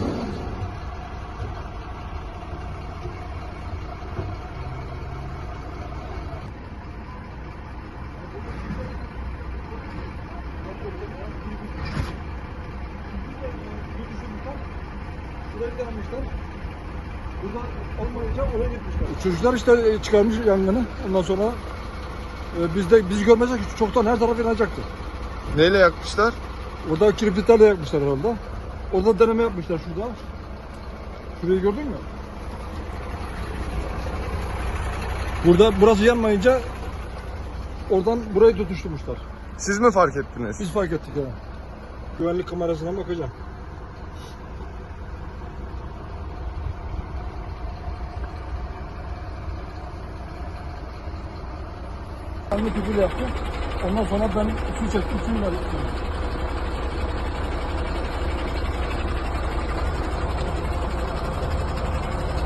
Buradan. Çocuklar işte e, çıkarmış yangını. Ondan sonra e, biz de biz görmezsek çoktan her taraf yanacaktı. Neyle yakmışlar? Orada kirpitlerle yakmışlar herhalde. Orada deneme yapmışlar şurada. Şurayı gördün mü? Burada burası yanmayınca oradan burayı tutuşturmuşlar. Siz mi fark ettiniz? Biz fark ettik ya. Güvenlik kamerasına bakacağım. Anlık küfür yaptı. Ondan sonra ben su çektim, suyla